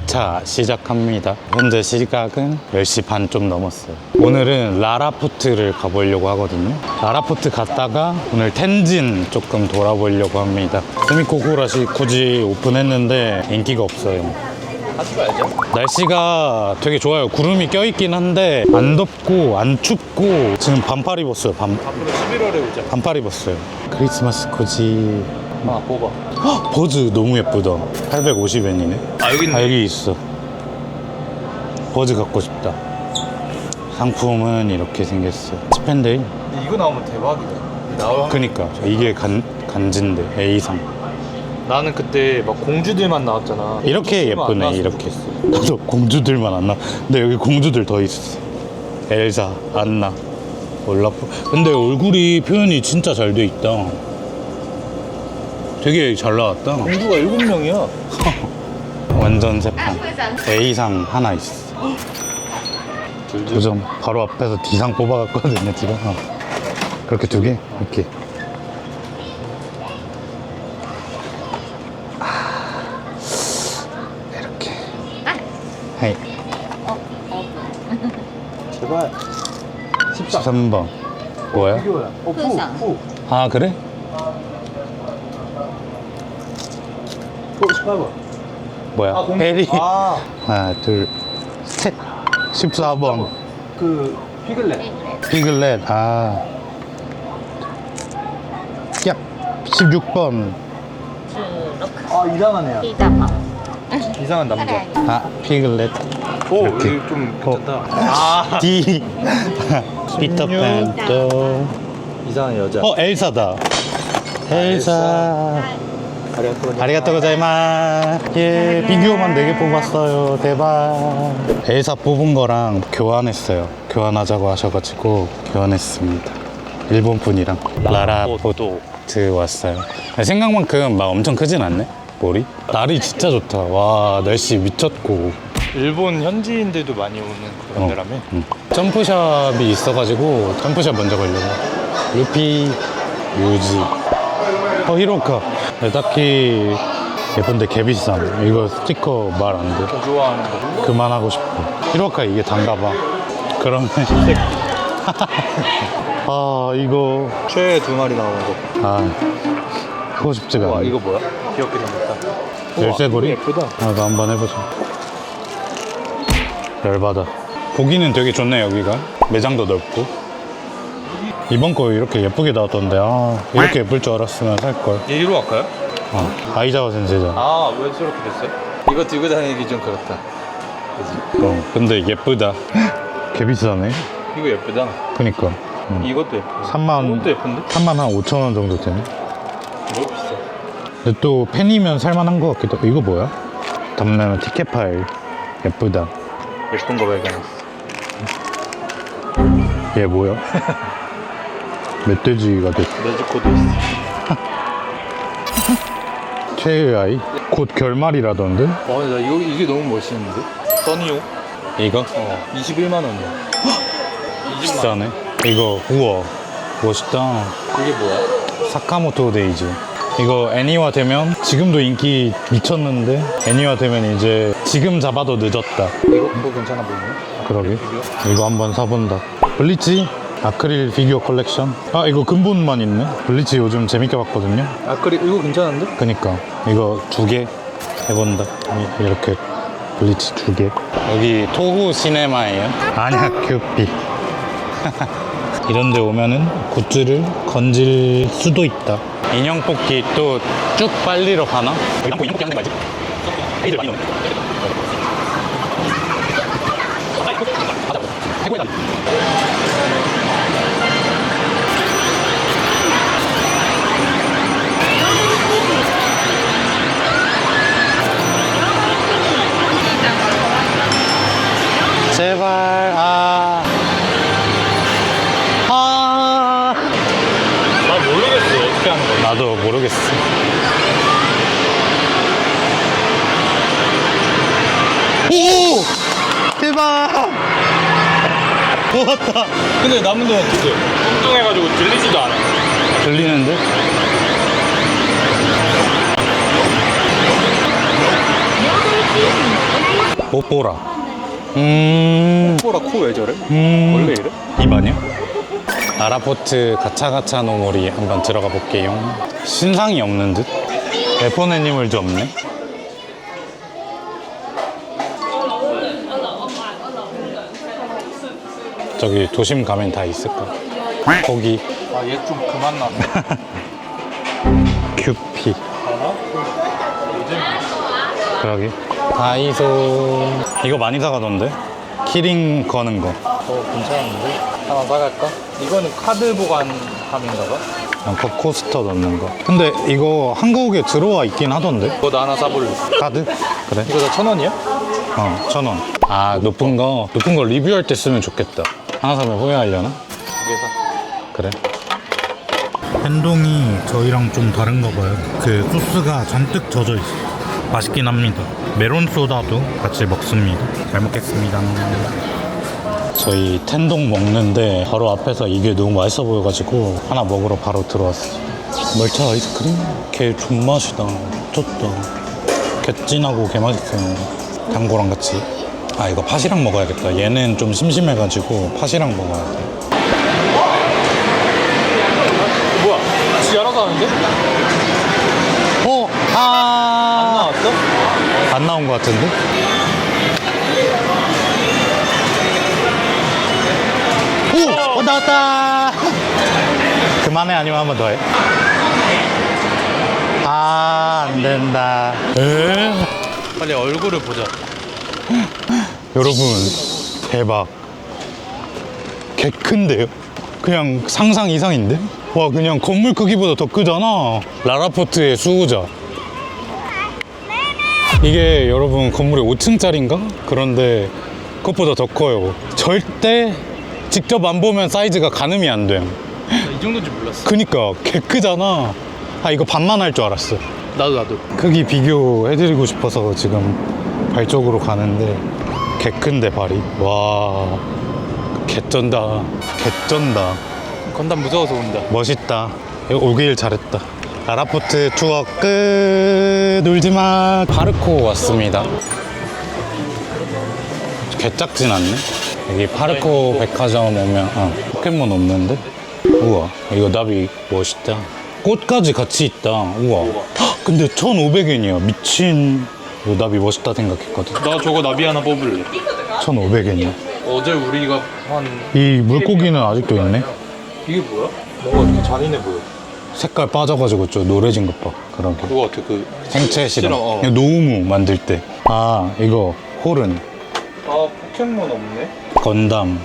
1차 시작합니다. 현재 시각은 10시 반 좀 넘었어요. 오늘은 라라포트를 가보려고 하거든요. 라라포트 갔다가 오늘 텐진 조금 돌아보려고 합니다. 스미코쿠라시 굳이 오픈했는데 인기가 없어요. 날씨가 되게 좋아요. 구름이 껴있긴 한데 안 덥고 안 춥고 지금 반팔 입었어요. 반, 앞으로 11월에 오자. 반팔 입었어요. 크리스마스 코지 아, 뽑아. 헉, 버즈 너무 예쁘다. 850엔이네. 아, 여기 아 여기 있어. 버즈 갖고 싶다. 상품은 이렇게 생겼어. 스펜데이. 이거 나오면 대박이다. 나와. 그니까 이게 간 간지인데 A상. 나는 그때 막 공주들만 나왔잖아. 이렇게 예쁘네. 이렇게. 나도 공주들만 안 나. 근데 여기 공주들 더 있어. 엘사, 안나, 올라프. 근데 얼굴이 표현이 진짜 잘 돼 있다. 되게 잘 나왔다. 공주가 7명이야. 완전 새판. A상 하나 있어. 두 점. 바로 앞에서 D상 뽑아갔거든요, 지금. 어. 그렇게 두 개? 이렇게. 아, 이렇게. 하이. 제발. 14. 13번. 뭐야? 이거야. 어, 푸. 푸. 아, 그래? 어, 18번. 뭐야? 아, 공주. 페리. 아, 하나, 둘, 셋. 14번. 그 피글렛. 피글렛. 아. 야. 16번. 아, 이상한 애야. 이상한 남자. 아, 피글렛. 오, 이렇게. 여기 좀 어. 괜찮다. 아, D. 피터팬 또. 이상한 여자. 어, 엘사다. 엘사. 아리가또. 고자이마. 예, 비디오만 4개 뽑았어요. 대박. 엘사 뽑은 거랑 교환했어요. 교환하자고 하셔가지고 교환했습니다. 일본 분이랑 라라포트 왔어요. 생각만큼 막 엄청 크진 않네. 머리? 날이 진짜 좋다. 와, 날씨 미쳤고. 일본 현지인들도 많이 오는 그런 어, 데라며. 응. 점프샵이 있어가지고 점프샵 먼저 가려고 루피 유지 어 히로카 네, 딱히 예쁜데 개비쌈 이거 스티커 말 안돼 저 좋아하는 거. 그만하고 싶어 히로카 이게 단가봐 그러면 아 이거 최애 두 마리 나오는 거. 아 하고 싶지가 와, 않네 이거 뭐야? 귀엽게 생겼다. 열쇠고리? 우와, 예쁘다. 나도 한번 해보자. 열받아. 보기는 되게 좋네, 여기가. 매장도 넓고. 이번 거 이렇게 예쁘게 나왔던데, 아, 이렇게 예쁠 줄 알았으면 살걸. 얘기로 갈까요? 아, 아이자와 센세자. 아, 왜 저렇게 됐어요? 이거 들고 다니기 좀 그렇다. 어, 근데 예쁘다. 개 비싸네. 이거 예쁘다. 그니까. 음. 이것도 예쁘다. 3만, 이것도 예쁜데? 3만 한 5천 원 정도 되네. 이거 비싸. 근데 또 팬이면 살만한 것 같기도 하고. 이거 뭐야? 담내면 티켓 파일. 예쁘다. 예쁜 거 발견했어. 얘 뭐야? 멧돼지가 됐어. 매직코도 있어. 최애 아이? 곧 결말이라던데? 와, 어, 나 이거, 이게 너무 멋있는데? 써니용? 이거? 어. 21만 원이야. 20만 비싸네. 이거 우와 멋있다. 이게 뭐야? 사카모토 데이즈. 이거 애니화 되면 지금도 인기 미쳤는데 애니화 되면 이제 지금 잡아도 늦었다. 이거 그거 괜찮아 보이네. 그러게. 이거 한번 사본다. 블리치 아크릴 피규어 컬렉션. 아 이거 근본만 있네. 블리치 요즘 재밌게 봤거든요. 아, 그리 이거 괜찮은데? 그니까 이거 두 개 해본다. 이- 이렇게 블리치 두 개. 여기 토후 시네마예요. 아니야 큐피. 이런 데 오면은 굿즈를 건질 수도 있다. 인형 뽑기 또 쭉 빨리러 가나? 인형 뽑기 하는 데 말지? 애들 많이 넣네. 제발 아. 아. 나 모르겠어. 어떻게 하는 거야. 나도 모르겠어. 오! 대박! 좋았다. 근데 남은 동안 되게 뚱뚱해가지고 들리지도 않아. 들리는데? 뽀뽀라. 음. 코라 코 왜 저래? 음. 원래 이래? 입아니요? 아라포트 가차가차 노몰이 한번 들어가 볼게요. 신상이 없는 듯? F1 애니멀도 없네. 저기 도심 가면 다 있을까? 거기 아 얘 좀 그만 나. 큐피? 요즘 그러게 다이소 이거 많이 사가던데? 키링 거는 거 어 괜찮은데? 하나 사갈까? 이거는 카드 보관함인가 봐. 그냥 컵 코스터 넣는 거 근데 이거 한국에 들어와 있긴 하던데 이거 나 하나 사볼래. 카드? 그래? 이거 다 천 원이야? 어, 천 원. 아, 높은 거, 높은 거 리뷰할 때 쓰면 좋겠다. 하나 사면 후회하려나? 두개 사. 그래. 팬동이 저희랑 좀 다른가 봐요. 그 소스가 잔뜩 젖어 있어. 맛있긴 합니다. 메론 소다도 같이 먹습니다. 잘 먹겠습니다. 저희 텐동 먹는데 바로 앞에서 이게 너무 맛있어 보여가지고 하나 먹으러 바로 들어왔어. 멀차 아이스크림? 개 존맛이다. 개찐하고 개 맛있어요. 당고랑 같이. 아 이거 팥이랑 먹어야겠다. 얘는 좀 심심해가지고 팥이랑 먹어야 돼. 어, 뭐야? 지 알아서 하는데? 어? 안 아. 나왔어? 안 나온 것 같은데? 오! 어, 나왔다! 그만해, 아니면 한 번 더 해? 아, 안 된다. 에? 빨리 얼굴을 보자. 여러분, 대박. 개 큰데요? 그냥 상상 이상인데? 와, 그냥 건물 크기보다 더 크잖아. 라라포트의 수호자. 이게 여러분 건물이 5층짜리인가? 그런데 그것보다 더 커요. 절대 직접 안 보면 사이즈가 가늠이 안 돼. 이 정도인지 몰랐어. 그니까 개 크잖아. 아, 이거 반만 할 줄 알았어. 나도 나도. 크기 비교해드리고 싶어서 지금 발 쪽으로 가는데 개 큰데 발이 와 개쩐다 개쩐다 건담 무서워서 온다. 멋있다 오길 잘했다 라라포트 투어 끝 놀지마. 파르코 왔습니다. 개짝진 않네. 여기 파르코 백화점 오면 어, 포켓몬 없는데? 우와 이거 나비 멋있다. 꽃까지 같이 있다. 우와. 헉, 근데 1,500엔이야. 미친. 이거 나비 멋있다 생각했거든. 나 저거 나비 하나 뽑을래. 1,500엔이야. 어제 우리가 한 이 물고기는 아직도 있네? 이게 뭐야? 뭔가 되게 잔인해 보여. 색깔 빠져가지고 좀 노래진 것 봐 그런 게 그거 같아. 그 생체 실험 어. 이거 노무 만들 때 아 이거 홀은 아 포켓몬 없네. 건담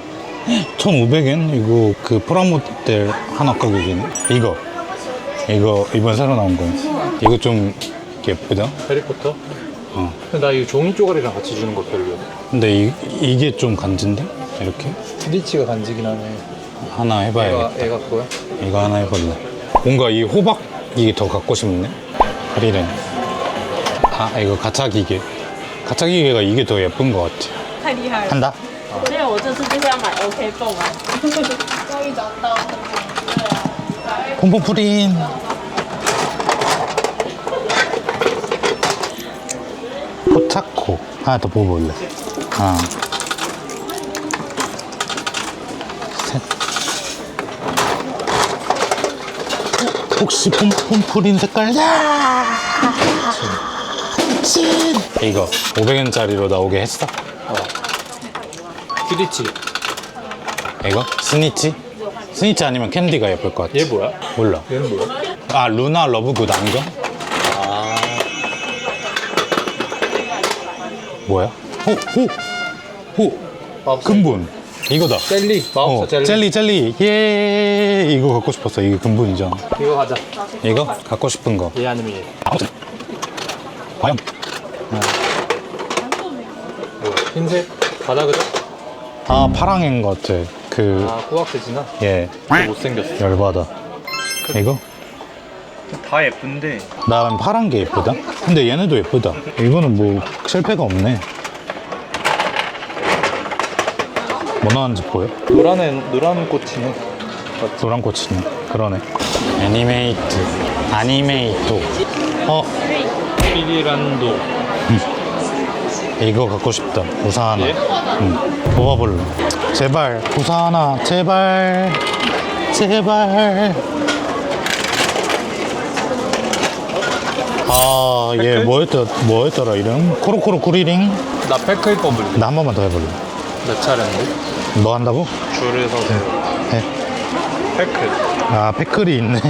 1,500엔? 이거 그 프라모델 하나 가격이네 이거 이거 이번 새로 나온 거 이거 좀 예쁘다 해리포터? 어. 근데 나 이거 종이 쪼가리랑 같이 주는 거 별로야. 근데 이, 이게 좀 간지인데? 이렇게? 스티치가 간지긴 하네. 하나 해봐야겠다 애가 거야? 이거 하나 해볼래 뭔가 이 호박이 더 갖고 싶네 하리렌 아 이거 가차 기계 가차 기계가 이게 더 예쁜 것 같아 太厉害了！ 한다 没有，我这次就是要买 OK 泵啊。终于找到。 폼폼프린 포차코 하나 더 뽑아볼래 하 혹시 폼폼프린 색깔 야친 이거 500엔짜리로 나오게 했어 스티치. 이거 스니치 스니치 아니면 캔디가 예쁠 것 같아 얘 뭐야? 몰라 얘는 뭐야? 아 루나 러브굿 안경? 아 뭐야? 호, 호, 호, 마법사 근본. 이거다. 젤리. 마법사 어, 젤리. 젤리, 젤리. 예, 이거 갖고 싶었어. 이게 근본이잖아. 이거 가자. 이거 갖고 싶은 거. 얘 아니면 얘. 과연? 뭐야? 흰색? 바닥으로? 아, 파랑인 것 같아. 그, 아 호박돼지나? 예, 못생겼어. 열받아. 이거? 다 예쁜데 난 파란 게 예쁘다. 근데 얘네도 예쁘다. 이거는 뭐 실패가 없네. 뭐 나왔는지 보여? 노란에 노란 꽃이네. 노란 꽃이네. 그러네. 애니메이트. 아니메이토. 어, 피리란도. 이거 갖고 싶다. 우산 하나. 예? 응. 뽑아볼래. 제발 우산 하나. 제발. 제발. 아, 얘 백클? 뭐였더라, 뭐였더라 이름? 코로코로 쿠리링? 나 패클 뽑을래. 나 한 번만 더 해볼래. 몇 차례인데? 뭐 한다고? 줄을 서서. 해. 패클. 아, 패클이 있네.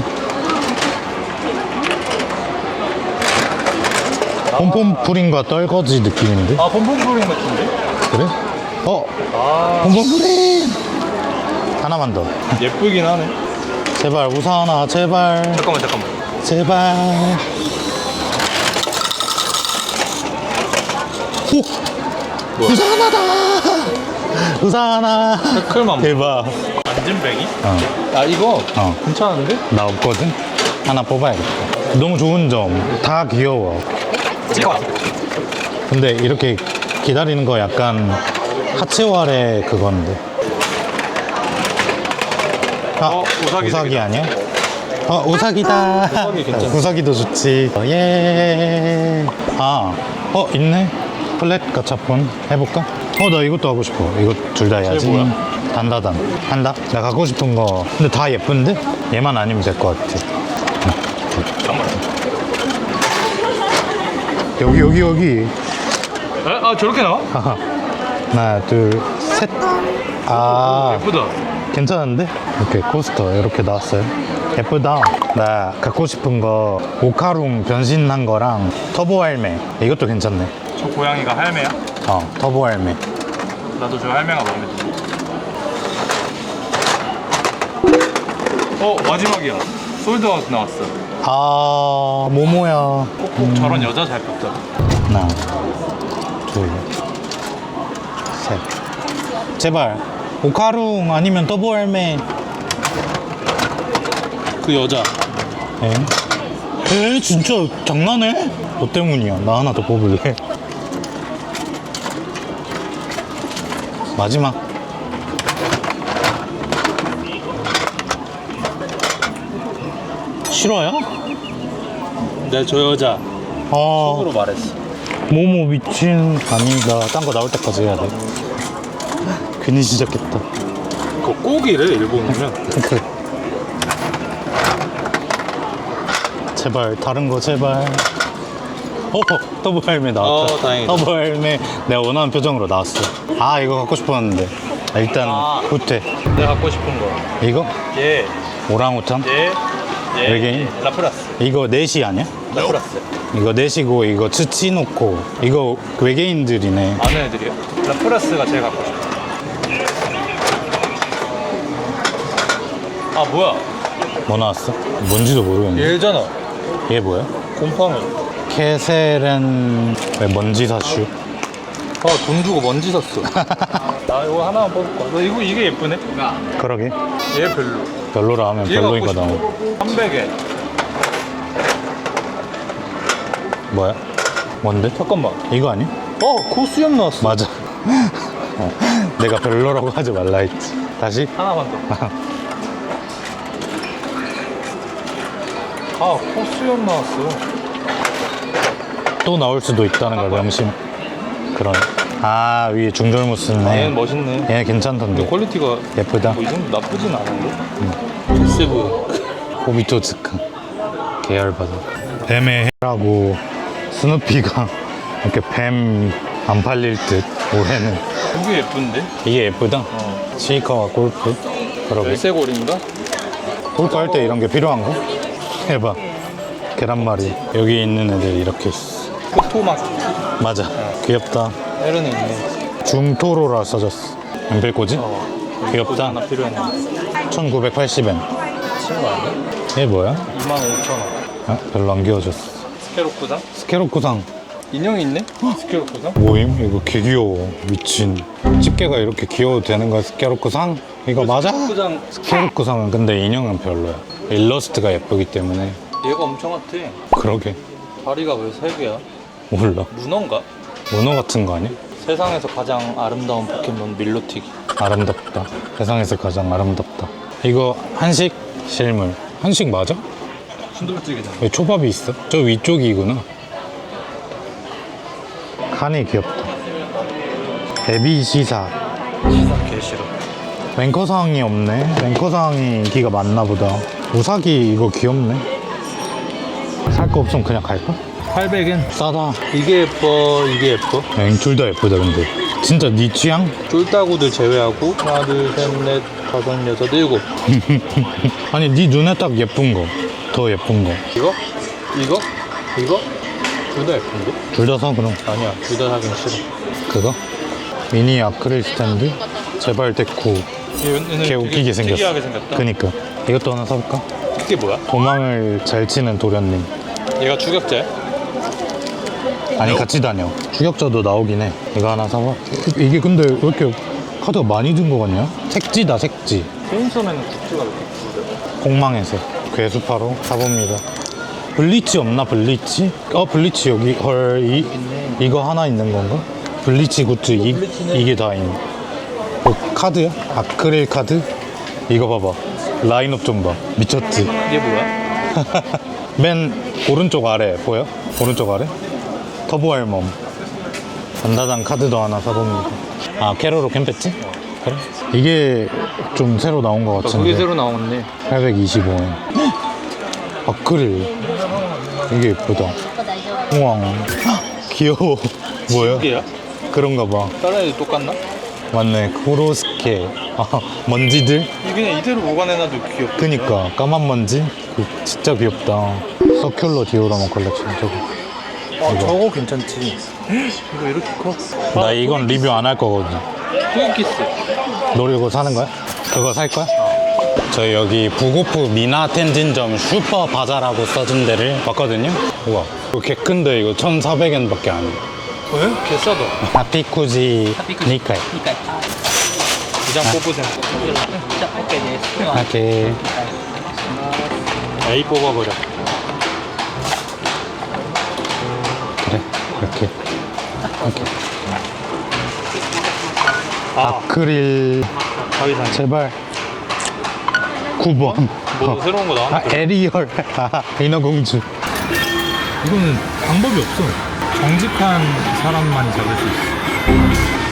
폼폼프린과 떨거지 느낌인데? 아, 폼폼프링 같은데? 그래? 어, 아, 폼폼프린! 하나만 더. 예쁘긴 하네. 제발, 우산 하나, 제발, 잠깐만, 잠깐만. 제발. 오! 뭐야? 우산 하나다! 우산 하나! 패클만. 대박. 안전뱅이? 어, 아, 이거 어. 괜찮은데? 나 없거든? 하나 뽑아야겠다. 너무 좋은 점, 다 귀여워. 찍어. 근데 이렇게 기다리는 거 약간 하체활의 그건데. 아, 어, 우사기 우사기. 아니야? 어, 우사기다. 우사기. 우사기도 좋지. 어, 예. 아, 어, 있네. 플랫 가차폰 해볼까? 어, 나 이것도 하고 싶어. 이거 둘 다 해야지. 뭐야? 단다단. 한다? 나 갖고 싶은 거. 근데 다 예쁜데? 얘만 아니면 될 것 같아. 여기, 여기, 여기. 에? 아, 저렇게 나와? 하나, 둘, 셋. 아, 예쁘다. 괜찮은데? 이렇게 코스터 이렇게 나왔어요. 예쁘다. 나 갖고 싶은 거 오카룽 변신한 거랑 터보 할매. 이것도 괜찮네. 저 고양이가 할매야? 어, 터보 할매. 나도 저 할매가 마음에 들어. 어, 마지막이야. 솔드아웃 나왔어. 아, 모모야. 꼭 저런 여자 잘 뽑더라. 하나, 둘, 셋. 제발. 오카룽 아니면 터보 할매. 그 여자. 에? 에? 진짜 장난해? 너 때문이야. 나 하나 더 뽑을래. 마지막. 싫어요? 내저 여자. 아, 속으로 말했어. 모모 미친 아니다. 딴 거 나올 때까지 해야 돼. 괜히 시작했다. 그거 꼭이래, 일본이면. 그래. 제발 다른 거 제발. 어, 더블 할매 나왔다. 어, 다행이다. 더블 할매 내가 원하는 표정으로 나왔어. 아 이거 갖고 싶었는데 아, 일단 아. 후퇴. 내가 갖고 싶은 거. 이거 얘, 오랑우탄. 얘, 얘. 외계인? 얘. 라프라스. 이거 넷이 아니야? 라프라스. 이거 넷이고 이거 츠치노코. 이거 외계인들이네. 아는 애들이요? 라프라스가 제일 갖고 싶어. 아, 뭐야? 뭐 나왔어? 뭔지도 모르겠네. 얘잖아. 얘 뭐야? 곰팡이. 케세렌 왜 먼지 사슈? 아, 돈 주고 먼지 샀어. 나 이거 하나만 뽑을 거야. 너 이거 이게 예쁘네? 그러게. 얘 별로. 별로라 하면 얘 별로인 거 갖고 나오고. 300에. 뭐야? 뭔데? 잠깐만. 이거 아니? 어, 코수염 나왔어. 맞아. 어, 내가 별로라고 하지 말라 했지. 다시? 하나만 더. 아, 코수염 나왔어. 또 나올 수도 있다는 걸 명심. 그런. 아 위에 중절모 아, 쓰네. 얘는 멋있네. 얘 괜찮던데. 퀄리티가 예쁘다. 뭐 이 정도 나쁘진 않은데? 세부. 호비토츠크 계열 받아. 뱀의 해라고 스누피가 이렇게 뱀 안 팔릴 듯 올해는 이게 예쁜데? 이게 예쁘다. 어. 시이카와 골프. 그러게. 열쇠고리인가? 골프 할 때 이런 게 필요한 거? 해봐. 계란말이. 여기 있는 애들 이렇게 있어. 포토막. 맞아. 귀엽다. 에르는 있네. 중토로라 써졌어. 엠벨코지? 어. 귀엽다. 하나 필요했네. 1980엔. 친구 아니야? 얘 뭐야? 25,000원. 아, 별로 안 귀여워졌어. 스케로쿠상? 스케로쿠상. 인형이 있네? 스케로쿠상? 뭐임? 이거 개 귀여워. 미친. 집게가 이렇게 귀여워도 되는 거야, 스케로쿠상? 이거 맞아? 스케로쿠상 스케로쿠상은 근데 인형은 별로야. 일러스트가 예쁘기 때문에. 얘가 엄청 핫해. 그러게. 다리가 왜 세 개야? 몰라. 문어인가? 문어 같은 거 아니야? 세상에서 가장 아름다운 포켓몬 밀로틱. 아름답다. 세상에서 가장 아름답다. 이거 한식 실물. 한식 맞아? 순두부찌개잖아. 왜 초밥이 있어? 저 위쪽이구나. 칸이 귀엽다. 데뷔 시사. 시상 개 싫어. 랭커상이 없네. 랭커상이 인기가 많나 보다. 우사기 이거 귀엽네. 살 거 없으면 그냥 갈까? 800엔 싸다. 이게 예뻐 이게 예뻐 둘다 예쁘다 근데. 진짜 네 취향? 쫄따구들 제외하고 하나 둘셋넷 다섯 여섯 일곱 아니 네 눈에 딱 예쁜 거. 더 예쁜 거. 이거 이거 이거 둘 다 예쁜데 둘다 사 그럼. 아니야 둘 다 사긴 싫어 그거? 미니 아크릴 스탠드? 제발 데코. 얘는 개 웃기게 생겼어. 특이하게 생겼다 그니까. 이것도 하나 사볼까? 이게 뭐야 도망을 잘 치는 도련님. 얘가 추격자야 아니 같이 다녀. 추격자도 나오긴 해. 이거 하나 사봐. 이게 근데 왜 이렇게 카드가 많이 든 거 같냐? 색지다 색지. 체인소맨은 굿즈가 왜 이렇게 공망에서 괴수파로 사봅니다. 블리치 없나 블리치? 어 블리치 여기 헐 이, 이거 하나 있는 건가? 블리치 굿즈 이, 이게 다 있네. 뭐 카드야? 아크릴 카드? 이거 봐봐. 라인업 좀 봐. 미쳤지? 이게 뭐야 맨 오른쪽 아래 보여? 오른쪽 아래? 터보 알몸. 단다단 카드도 하나 사봅니다. 아 캐로로 캠패치? 그래? 이게 좀 새로 나온 것 아, 그게 같은데. 새로 나왔네. 825원 아크릴. 이게 예쁘다. 우와 귀여워. 뭐야? 이게야 그런가 봐. 다른 애들 똑같나? 맞네. 코로스케. 아 먼지들? 이 그냥 이대로 보관해놔도 귀엽다. 그니까. 까만 먼지? 그 진짜 귀엽다. 서큘러 디오라마 컬렉션 저거 아 저거 괜찮지 이거 이렇게 커? 나 이건 리뷰 안 할 거거든. 토끼키스 너 이거 사는 거야? 그거 살 거야? 저희 여기 부고프 미나 텐진점 슈퍼 바자라고 써준 데를 봤거든요. 우와. 이거 개 큰데 이거 1,400엔밖에 안 해. 왜? 개싸다 아피쿠지 니카이. 이장 뽑으세요 오케이. A 뽑아버려 이렇게. 이렇게. 아 아크릴 가위산 제발. 9번. 뭐 새로운 거 아, 나왔네 에리얼. 아, 인어공주. 이거는 방법이 없어 정직한 사람만이 잡을 수 있어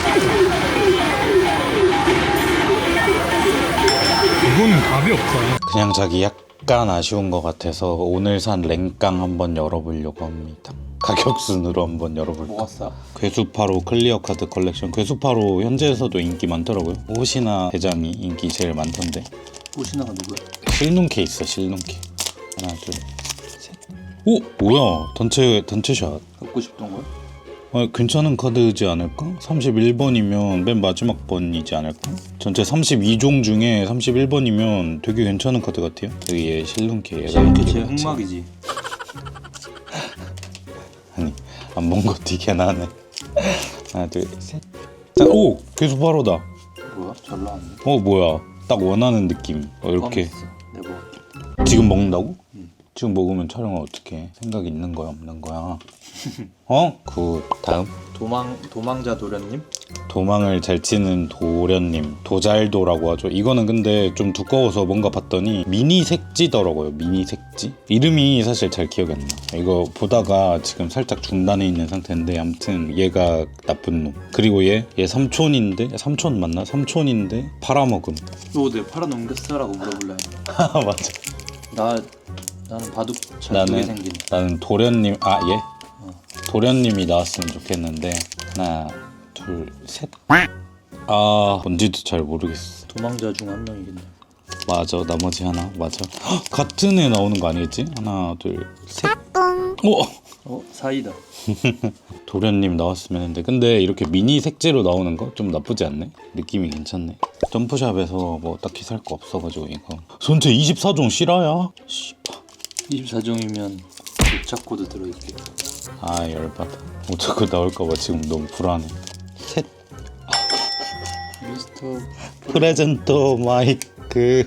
이거는 답이 없어 그냥 자기 약간 아쉬운 것 같아서 오늘 산 랭깡 한번 열어보려고 합니다. 가격 순으로 한번 열어볼까? 뭐가 싸? 괴수파로 클리어 카드 컬렉션. 괴수파로 현지에서도 인기 많더라고요. 옷이나 대장이 인기 제일 많던데. 오시나가 누구야? 실눈케 있어, 실눈케. 하나, 둘, 셋. 오, 뭐야? 단체 단체 샷. 갖고 싶던 거야? 아, 괜찮은 카드지 않을까? 31번이면 맨 마지막 번이지 않을까? 전체 32종 중에 31번이면 되게 괜찮은 카드 같아요. 여기 얘 실눈케. 얘가 이게 이렇게 제. 흑막이지 안본거 되게 나네. 하나 둘셋. 오! 계속 바로다. 뭐야? 잘 나왔네. 어 뭐야? 딱 원하는 느낌. 어, 이렇게. 내가 지금 먹는다고? 지금 먹으면 촬영을 어떻게 해? 생각 있는 거야 없는 거야? 어? 그 다음? 도망 도망자 도련님? 도망을 잘 치는 도련님 도잘도라고 하죠. 이거는 근데 좀 두꺼워서 뭔가 봤더니 미니 색지더라고요 미니 색지? 이름이 사실 잘 기억이 안 나. 이거 보다가 지금 살짝 중단해 있는 상태인데 아무튼 얘가 나쁜 놈. 그리고 얘 얘 삼촌인데? 삼촌 맞나? 삼촌인데 팔아먹음 너내 팔아 넘겼어라고 물어볼래 맞아. 나 나는 바둑 잘 나는 두게 생긴 나는 도련님 아 얘? 도련님이 나왔으면 좋겠는데 하나 둘 셋 아 뭔지도 잘 모르겠어 도망자 중 한 명이겠네 맞아 나머지 하나 맞아 헉, 같은 애 나오는 거 아니겠지? 하나 둘 셋 오! 어? 사이다 도련님 나왔으면 했는데 근데 이렇게 미니 색지로 나오는 거 좀 나쁘지 않네? 느낌이 괜찮네 점프샵에서 뭐 딱히 살 거 없어가지고 이거 전체 24종 실화야? 씨발 24종이면 도착 코드 들어있게 아 열받아. 뭐 자꾸 나올까봐 지금 너무 불안해. 셋. 미스터 프레젠토 마이크.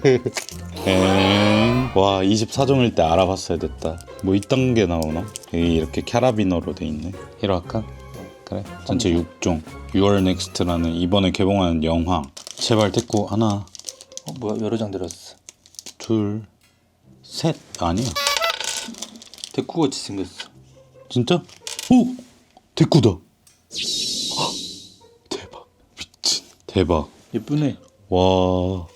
엥. 와 24종일 때 알아봤어야 됐다. 뭐 이딴 게 나오나? 여기 이렇게 캐라비너로 돼 있네. 할까? 그래. 전체 6종. 6월 넥스트라는 이번에 개봉하는 영화. 제발 됐고 하나. 어 뭐야? 여러 장 들었어. 둘 셋. 아니야 데쿠같이 생겼어 진짜? 오! 데쿠다 헉, 대박 대박. 예쁘네. 와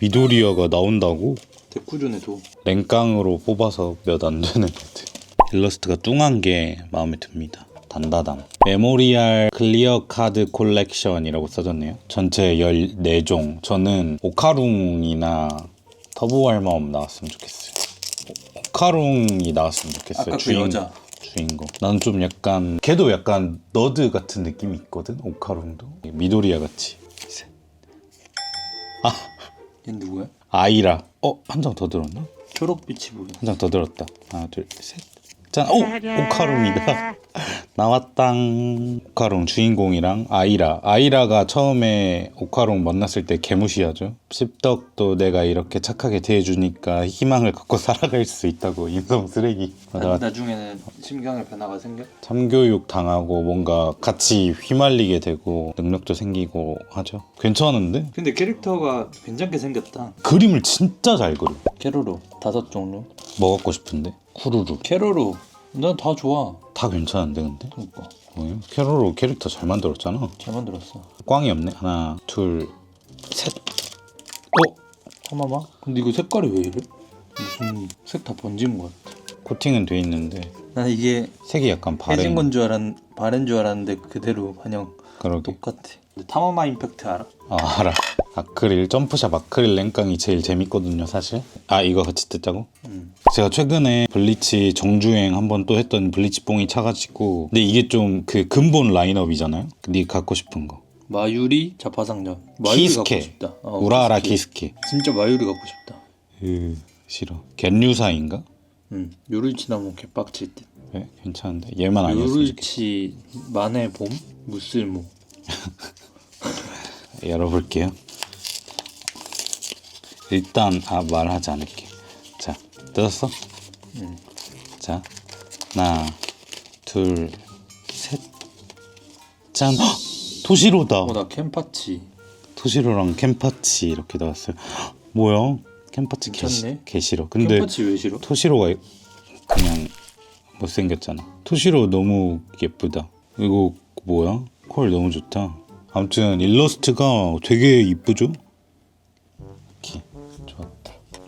미도리아가 나온다고? 데쿠존에도. 랭깡으로 뽑아서 몇 안 되는 애들. 일러스트가 뚱한 게 마음에 듭니다. 단다당. 메모리얼 클리어 카드 콜렉션이라고 써졌네요. 전체 14종. 저는 오카룽이나 터보 알마움 나왔으면 좋겠어요. 오- 오카룽이 나왔으면 좋겠어요. 아까 그 여자. 주인공. 나는 좀 약간 걔도 약간 너드 같은 느낌이 있거든. 오카룽도. 미도리아 같이. 셋. 얘 누구야? 아이라. 어, 한 장 더 들었나? 초록빛이 보여. 한 장 더 들었다. 하나, 둘, 셋. 짠. 오! 오카룽이다. 나왔당. 오카룽 주인공이랑 아이라. 아이라가 처음에 오카룽 만났을 때 개무시하죠. 씹덕도 내가 이렇게 착하게 대해주니까 희망을 갖고 살아갈 수 있다고 인성 쓰레기. 나, 나 나중에는 심경의 변화가 생겨? 참교육 당하고 뭔가 같이 휘말리게 되고 능력도 생기고 하죠. 괜찮은데? 근데 캐릭터가 괜찮게 생겼다. 그림을 진짜 잘 그려. 캐로로 다섯 종류. 뭐 갖고 싶은데? 쿠루루. 캐로로 난다 좋아. 다 괜찮은데 근데? 그러니까 뭐예요? 캐로로 캐릭터 잘 만들었잖아. 잘 만들었어. 꽝이 없네. 하나, 둘, 셋. 어? 잠깐만. 근데 이거 색깔이 왜 이래? 무슨 색 다 번진 것 같아. 코팅은 돼 있는데 난 이게 색이 약간 해진 바랜. 건줄 알았 바른 줄 알았는데 그대로 그냥 그러게. 똑같아. 근데 타마마 임팩트 알아? 아 알아. 아크릴 점프샵 아크릴 랭깡이 제일 재밌거든요 사실. 아 이거 같이 뜯자고? 응. 제가 최근에 블리치 정주행 한번 또 했던 블리치 뽕이 차가지고 근데 이게 좀 그 근본 라인업이잖아요. 근데 갖고 싶은 거. 마유리 자파상전. 마유리 갖고 키스케. 싶다. 어, 우라라 키스케. 키스케. 진짜 마유리 갖고 싶다. 으 싫어. 겐류사인가? 응. 요르치 나면 개빡칠 듯. 네, 괜찮은데 얘만 아니었으면 좋겠어. 요르치 만의 봄 무쓸모. 열어볼게요. 일단 아 말하지 않을게. 자 뜯었어? 응. 자 하나 둘 셋. 짠 헉! 토시로다. 어 나 캠파치. 토시로랑 캠파치 이렇게 나왔어요. 헉! 뭐야? 캠파치 괜찮네. 개싫어. 근데 캠파치 왜 싫어? 토시로가 그냥 못생겼잖아. 토시로 너무 예쁘다. 이거 뭐야? 콜 너무 좋다. 아무튼 일러스트가 되게 이쁘죠?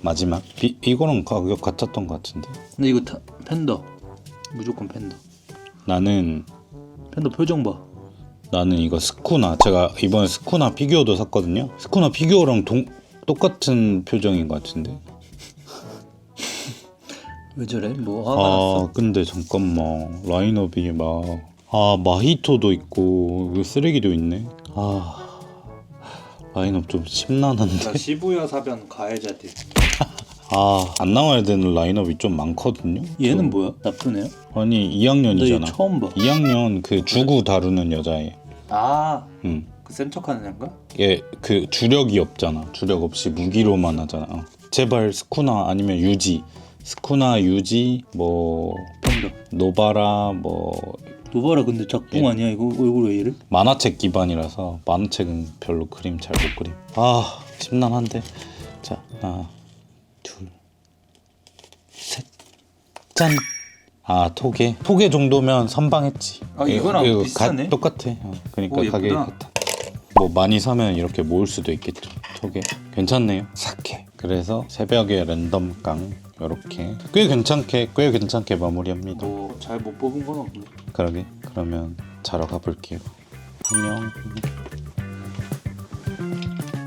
마지막 이, 이거랑 가격 같았던 것 같은데. 근데 이거 타, 팬더. 무조건 팬더. 나는 팬더 표정 봐. 나는 이거 스쿠나 제가 이번에 스쿠나 피규어도 샀거든요. 스쿠나 피규어랑 동, 똑같은 표정인 것 같은데. 왜 저래? 뭐 화가 났어? 아 근데 잠깐만 라인업이 막 아 마히토도 있고 이거 쓰레기도 있네 아 라인업 좀 심란한데 나 시부야 사변 가해자들. 아 안 나와야 되는 라인업이 좀 많거든요 얘는 뭐야? 애야? 아니 나얘 2학년이잖아 처음 봐. 2학년 그 주구 다루는 여자애 아, 응. 그센 척하는 애인가? 얘 그 주력이 없잖아 주력 없이 무기로만 하잖아 어. 제발 스쿠나 아니면 유지 스쿠나 유지 뭐 팬더. 노바라 뭐 노바라 근데 작품 아니야? 이거 얼굴 왜 이래? 만화책 기반이라서 만화책은 별로 그림 잘 못 그림. 아 심란한데. 자 하나 둘 셋. 짠. 아 토개 토개 정도면 선방했지. 아, 이거랑 이거 비슷하네? 똑같아. 어, 그러니까 오, 가격이 예쁘다. 같아. 뭐 많이 사면 이렇게 모을 수도 있겠죠. 토개 괜찮네요. 사케. 그래서 새벽에 랜덤 깡 이렇게 꽤 괜찮게 꽤 괜찮게 마무리합니다. 뭐잘못 뽑은 건 없네. 그러게 그러면 자러 가볼게요. 안녕.